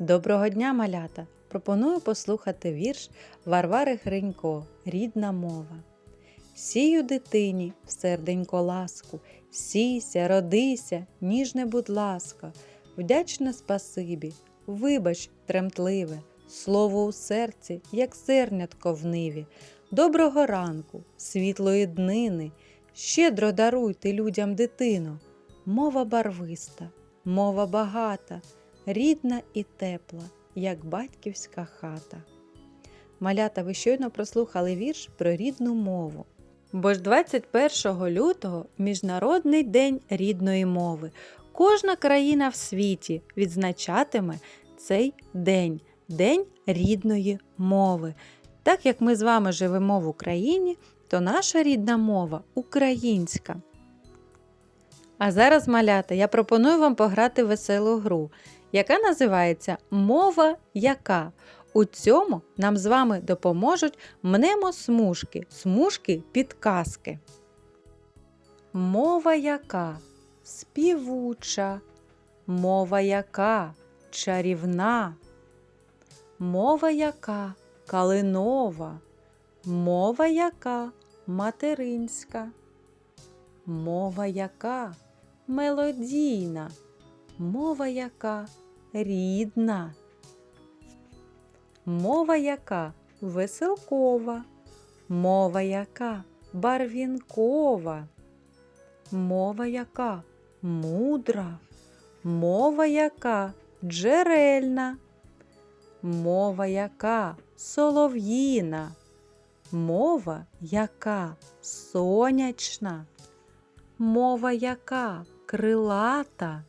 Доброго дня, малята! Пропоную послухати вірш Варвари Гринько Рідна мова. Сію дитині в серденько ласку, сійся, родися, ніжне, будь ласка, вдячне спасибі, вибач, тремтливе, слово у серці, як зернятко в ниві. Доброго ранку, світлої днини, щедро даруйте людям дитину. Мова барвиста, мова багата, рідна і тепла, як батьківська хата. Малята, ви щойно прослухали вірш про рідну мову. Бо ж 21 лютого Міжнародний день рідної мови. Кожна країна в світі відзначатиме цей день День рідної мови. Так як ми з вами живемо в Україні, то наша рідна мова українська. А зараз, малята, я пропоную вам пограти веселу гру, яка називається Мова яка. У цьому нам з вами допоможуть мнемосмужки, смужки підказки. Мова яка співуча, мова яка чарівна, мова яка калинова, мова яка материнська, мова яка мелодійна, мова яка рідна. Мова яка веселкова, мова яка барвінкова, мова яка мудра, мова яка джерельна, мова яка солов'їна, мова яка сонячна, мова яка крилата,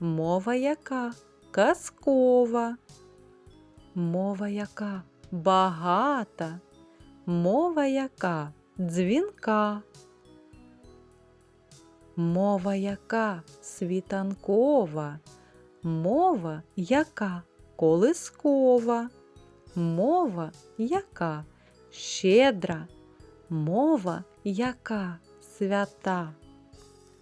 мова яка казкова. Мова яка багата, мова яка дзвінка, мова яка світанкова, мова яка колискова, мова яка щедра, мова яка свята.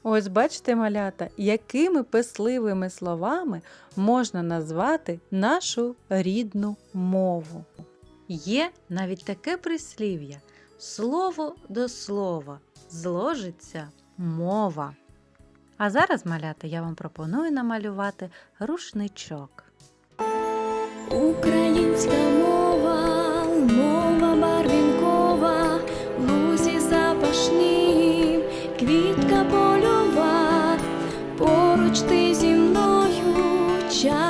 Ось бачите, малята, якими писливими словами можна назвати нашу рідну мову. Є навіть таке прислів'я слово до слова зложиться мова. А зараз, малята, я вам пропоную намалювати рушничок. Українська. Хоч ти зі мною час.